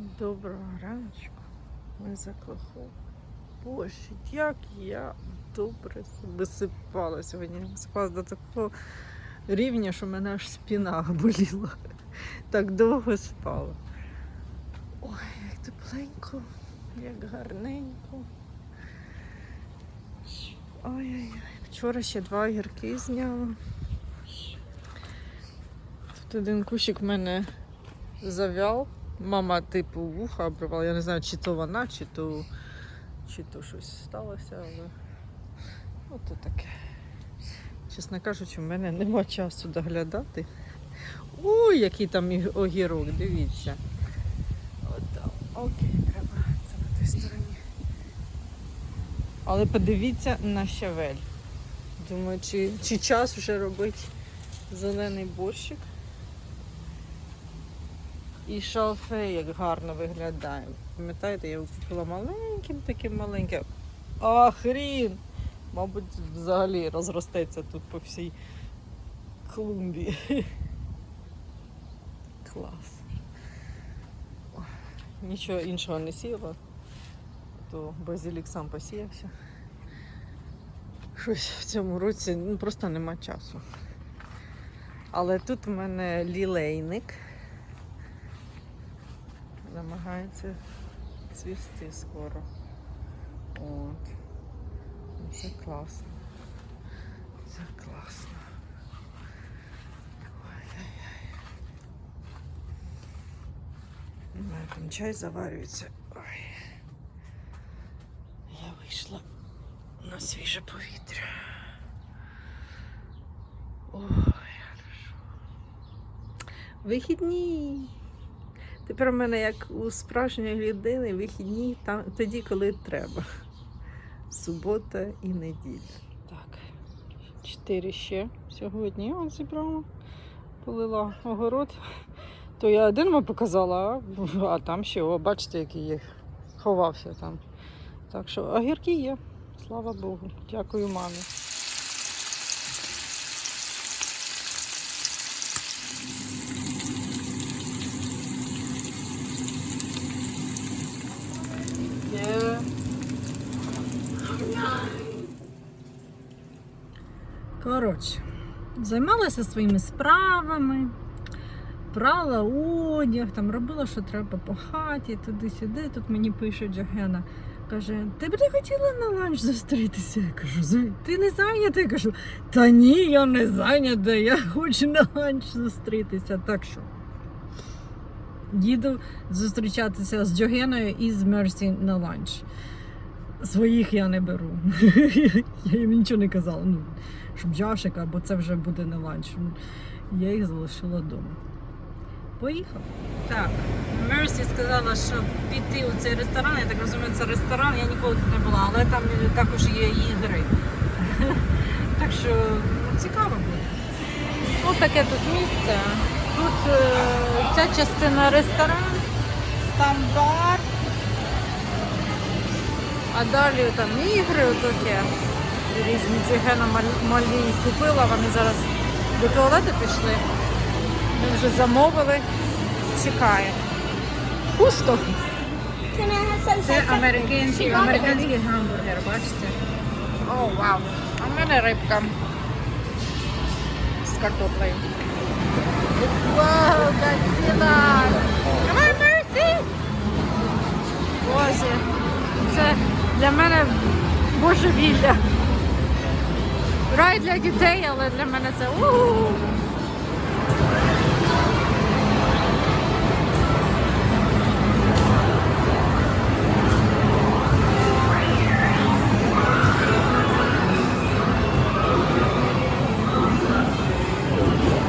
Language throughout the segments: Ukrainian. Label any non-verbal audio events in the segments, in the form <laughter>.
Доброго раночку. Ми за. Боже, як я добре висипала сьогодні. Висипалась до такого рівня, що мене аж спина боліла. Так довго спала. Ой, як тепленько, як гарненько. Ой-ой-ой. Вчора ще два огірки зняла. Тут один кущик мене завяв. Мама, типу, вуха обривала. Я не знаю, чи то вона, чи то, чи то щось сталося, але ото таке. Чесно кажучи, в мене нема часу доглядати. Ой, який там огірок, дивіться. От. Окей, треба це на тій стороні. Але подивіться на щавель. Думаю, чи, чи час вже робити зелений борщик. І шалфей як гарно виглядає. Пам'ятаєте, я його купила маленьким, таким маленьким. А хрін! Мабуть, взагалі розростеться тут по всій клумбі. Клас. Нічого іншого не сіяла, то базилік сам посіявся. Щось в цьому році ну, просто нема часу. Але тут у мене лілейник намагається цвісти скоро. От. Ну, Це класно. Це класно. Ой-ой-ой. Мене там чай заварюється. Ой. Я вийшла на свіже повітря. Ой, хорошо. Вихідні. Тепер у мене як у справжньої людини вихідні там, тоді, коли треба. Субота і неділя. Так, чотири ще сьогодні я зібрала, полила огород. То я один вам показала, а, там ще, о, бачите, який є. Ховався там. Так що огірки є, слава Богу. Дякую мамі. Є. Коротше, займалася своїми справами, прала одяг, там робила, що треба по хаті, туди-сюди. Тут мені пише Джогена. Каже, ти б не хотіла на ланч зустрітися? Я кажу, ти не зайнята? Я кажу, та ні, я не зайнята, я хочу на ланч зустрітися. Так що їду зустрічатися з Джогеною і з Мерсі на ланч. Своїх я не беру. <laughs> Я їм нічого не казала. Ну, щоб Джашика, бо це вже буде на ланч. Я їх залишила вдома. Поїхав. Так, Мерсі сказала, що піти у цей ресторан. Я так розумію, це ресторан, я ніколи тут не була, але там також є ігри. <laughs> Так що ну, цікаво буде. Ось таке тут місце. Тут е, ця частина ресторан, там бар. А далі там ігри таке. Різні джигена малі купила, вони зараз до туалету пішли. Ми вже замовили. Чекаємо. Пусто. Це американський, американський гамбургер, бачите? О, вау. А в мене рибка з картоплею. Вау, Годзilla! Давай, Мерсі! Боже, це для мене божевілля. Рай для дітей, але для мене це у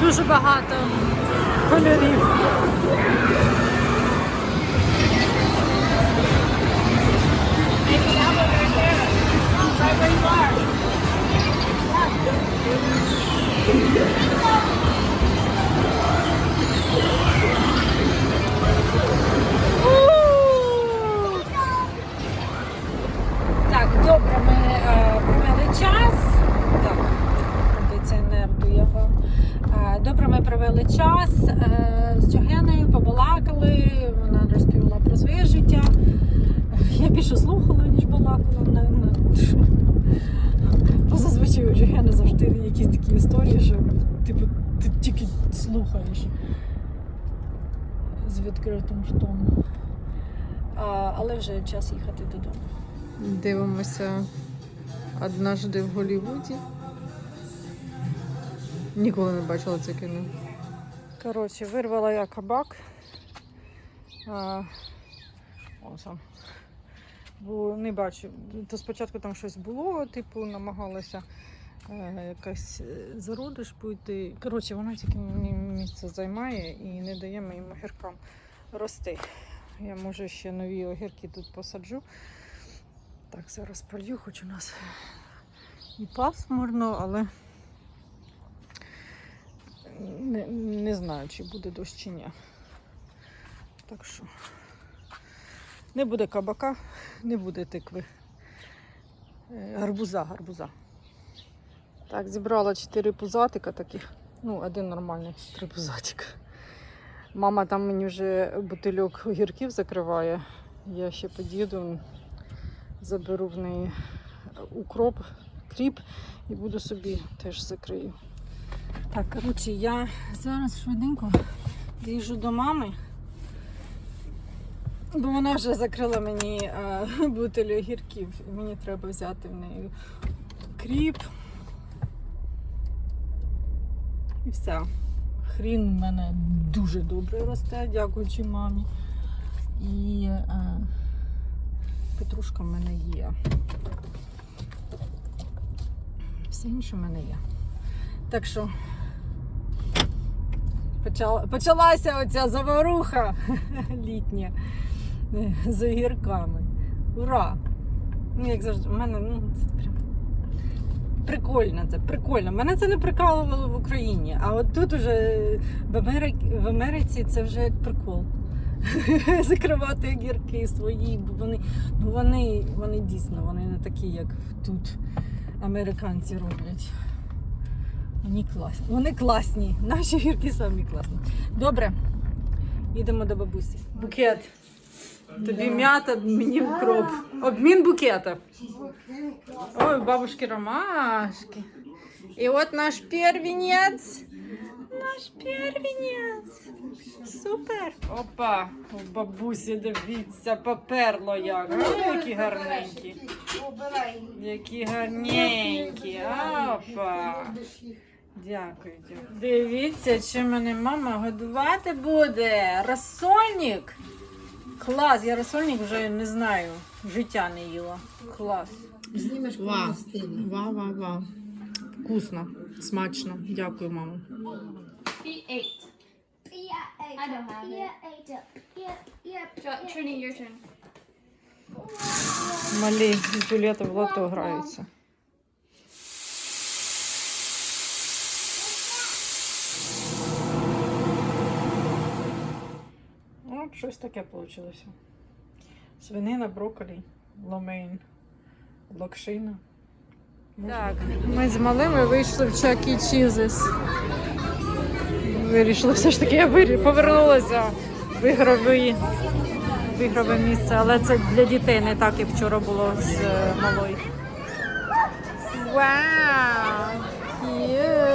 Дуже багато кольорів. Так, е, е, добре, ми провели час. Так, кондиціонер не вам. Добре, ми провели час з Джогеною, побалакали, вона розповіла про своє життя. Я більше слухала, ніж балакала. Ну, ну бо зазвичай у Джигена завжди якісь такі історії, що типу, ти тільки слухаєш з відкритим штом. А, Але вже час їхати додому. Дивимося однажди в Голлівуді. Ніколи не бачила це кіно. Коротше, вирвала я кабак. А, О, сам. Бо не бачу. То спочатку там щось було, типу, намагалася е, якась е, зародиш пойти. Коротше, вона тільки мені місце займає і не дає моїм огіркам рости. Я може ще нові огірки тут посаджу. Так, зараз полью, хоч у нас і пасмурно, але не, не знаю, чи буде дощ чи ні. Так що не буде кабака, не буде тикви. Е, Гарбуза, гарбуза. Так, зібрала чотири пузатика таких. Ну, один нормальний, три пузатика. Мама там мені вже бутильок огірків закриває. Я ще під'їду, заберу в неї укроп, кріп і буду собі теж закрию. Так, коротше, я зараз швиденько їжджу до мами, бо вона вже закрила мені е, <laughs> бутиль огірків. І мені треба взяти в неї кріп. І все. Хрін в мене дуже добре росте, дякуючи мамі. І е, петрушка в мене є. Все інше в мене є. Так що почала, почалася оця заворуха <laughs> літня <laughs> з огірками. Ура! Ну, як завжди, в мене ну, це прям прикольно це, прикольно. Мене це не прикалувало в Україні, а от тут уже в Америці, в Америці це вже як прикол. <laughs> Закривати огірки свої, бо вони, ну вони, вони дійсно вони не такі, як тут американці роблять. Вони класні. Вони класні. Наші гірки самі класні. Добре. Їдемо до бабусі. Букет. Тобі м'ята, мені укроп. Обмін букетів. Ой, бабушки ромашки. І от наш первенець. Наш первенець. Супер. Опа, у бабусі, дивіться, поперло як. Ой, які гарненькі. Які гарненькі. Опа. Дякую, дякую. Дивіться, чи мене мама годувати буде. Розсольник. Клас, я розсольник вже не знаю. Життя не їла. Клас. Знімеш Вау. по стилі. Вау, вау, вау. Вкусно, смачно. Дякую, мамо. Be eight. Yeah, I don't have it. yeah, eight up. Yeah, yeah. Jo- Trini, your turn. Малі Джуліета в лото граються. От щось таке вийшло. Свинина, брокколі, ломейн, локшина. Так, ми з малими вийшли в Чакі Чізес. Вирішили все ж таки, я повернулася в ігрові, в ігрове місце, але це для дітей не так, як вчора було з е, малою. Вау! Cute!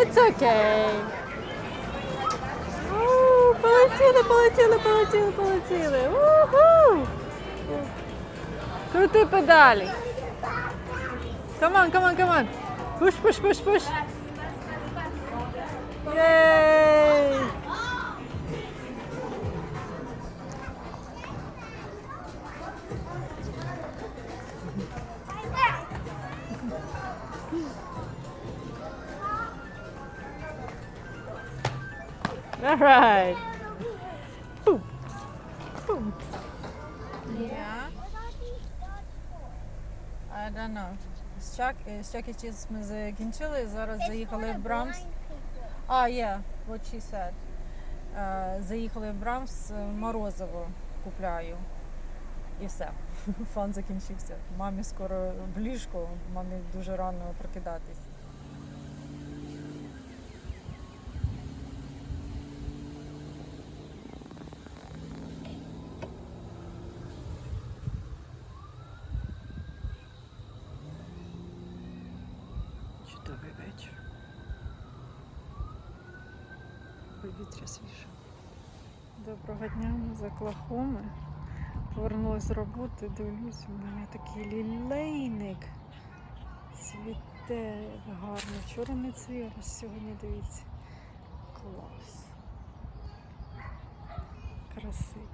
It's okay. У, Полетіли, полетіли, полетіли, полетіли. Уху! Крути педалі. Come on, come on, come on. Push, push, push, push. Yay! All right. Boom. Boom. Yeah. I don't know. З Чак, з E. Cheese ми закінчили, зараз заїхали в Брамс. А, yeah, what she said. Е, заїхали в Брамс, е, морозиво купляю. І все. <laughs> Фан закінчився. Мамі скоро в ліжко, мамі дуже рано прокидатись. Повітря свіже. Доброго дня, ми з Оклахоми. Повернулася з роботи, дивлюсь, у мене такий лілейник. Цвіте гарно. Вчора не цвів, а сьогодні дивіться. Клас. Красиво.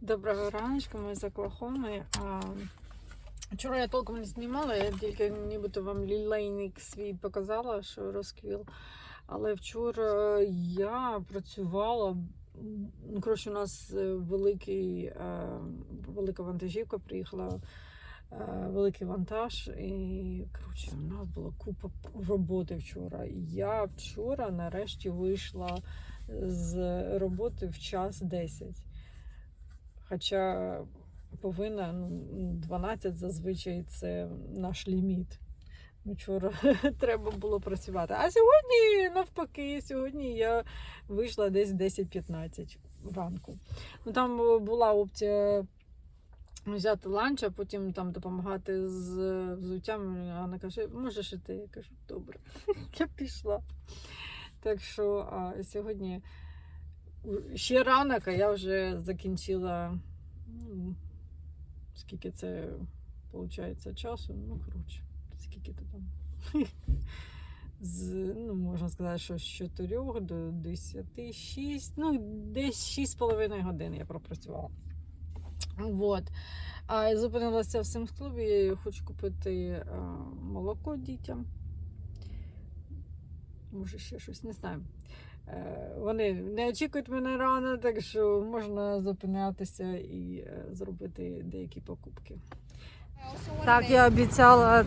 Доброго раночку, ми з Оклахоми. Вчора я толком не знімала, я тільки нібито вам лілейник свій показала, що розквіл. Але вчора я працювала. Ну, коротше, у нас е, великий, е, велика вантажівка приїхала, е, великий вантаж, і коротше, у нас була купа роботи вчора. Я вчора нарешті вийшла з роботи в час 10. Хоча повинна ну, 12 зазвичай це наш ліміт. Вчора <laughs> треба було працювати. А сьогодні, навпаки, сьогодні я вийшла десь 10-15 ранку. Ну, там е, була опція взяти ланч, а потім там допомагати з взуттям. Вона каже, можеш іти? Я кажу, добре. <laughs> Я пішла. Так що а, сьогодні ще ранок, а я вже закінчила. Ну, скільки це виходить часу? Ну, коротше, скільки то там. <laughs> З, ну, можна сказати, що з 4 до 10, 6, ну, десь 6,5 годин я пропрацювала. Вот. А я зупинилася в Симс клубі, хочу купити а, молоко дітям. Може, ще щось, не знаю. Е, Вони не очікують мене рано, так що можна зупинятися і е, зробити деякі покупки. Так, я обіцяла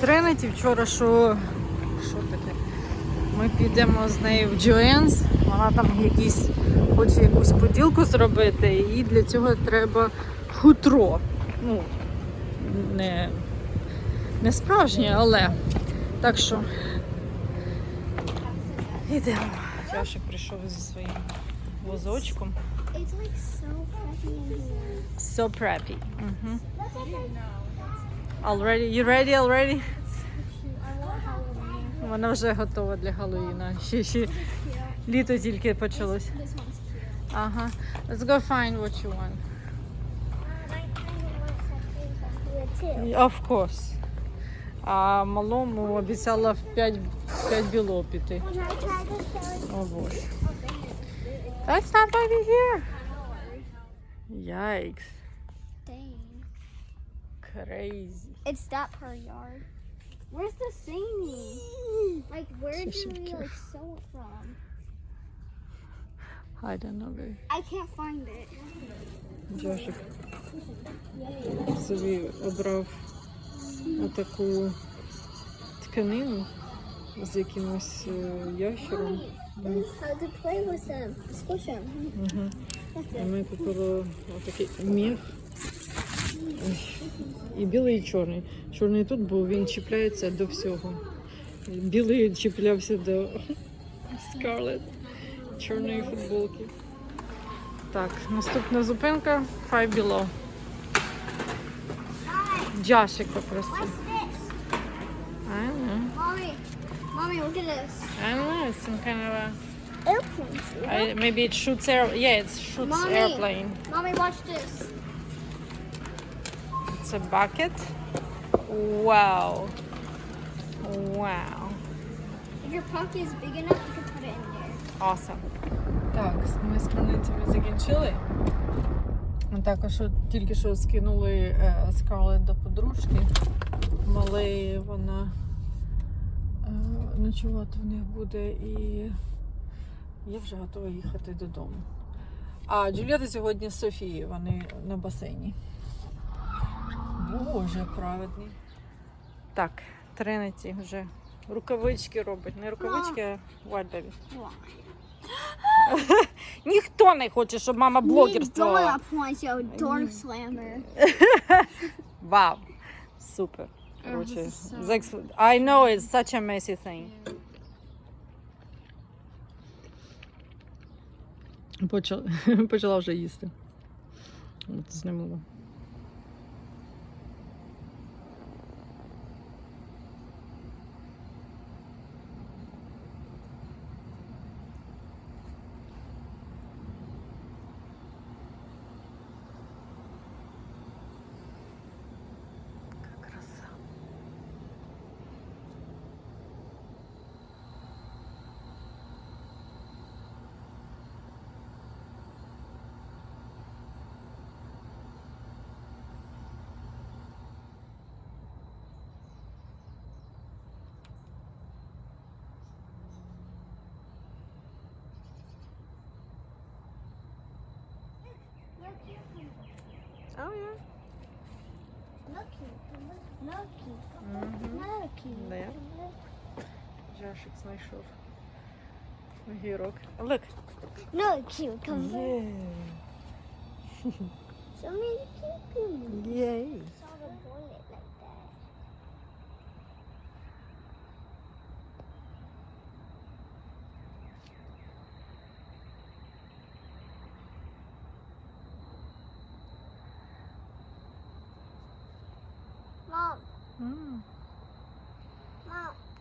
Тринеті вчора, що, що таке? Ми підемо з нею в Джоенс. Вона там якісь хоче якусь поділку зробити, і для цього треба хутро. Ну, не, не справжнє, але так що йдемо. Яшик прийшов зі своїм возочком. It's like so pretty in here. So preppy. Угу. That's like Already? You ready already? Вона вже готова для Галуїна. Ще, ще літо тільки почалось. Ага. Let's go find what you want. Of course. А малому обіцяла в 5, 5 біло піти. О боже. That's not baby here. Yikes. Dang. Crazy. It's that per yard. Where's the singing? Like, where So do she we would like care. sew it from? I don't know, baby. I can't find it. Джошик собі обрав отаку тканину з якимось е, ящером. Угу. Ми купили отакий. Ой. І білий, і чорний. Чорний тут, бо він чіпляється до всього. Білий чіплявся до Scarlett чорної футболки. Так, наступна зупинка Five Below. Джашик попросив. Look at this. I don't know. It's some kind of a. Airplane. I, maybe it shoots air. Yeah, it shoots Mommy. airplane. Mommy, watch this. It's a bucket. Wow. Wow. If your pocket is big enough, you can put it in there. Awesome. Так, ми з криницями закінчили. Також тільки що скинули е, Скарлет до подружки. Малий вона е, ночувати в них буде і Я вже готова їхати додому. А Джуліата сьогодні з Софією, вони на басейні. Боже, праведний. Так, Тринеті вже рукавички робить. Не рукавички, а вальдові. <laughs> Ніхто не хоче, щоб мама блогерствувала. door. <laughs> Вау! Супер. This is so- за I know it's such a messy thing. <laughs> Почала, вже їсти. От знімала. Краса. Oh, yeah. Lucky, lucky, Мгм. lucky. Да. Жашик знайшов. Огірок. Look. No, cute. Come back. Yeah. So many cucumbers. Yay.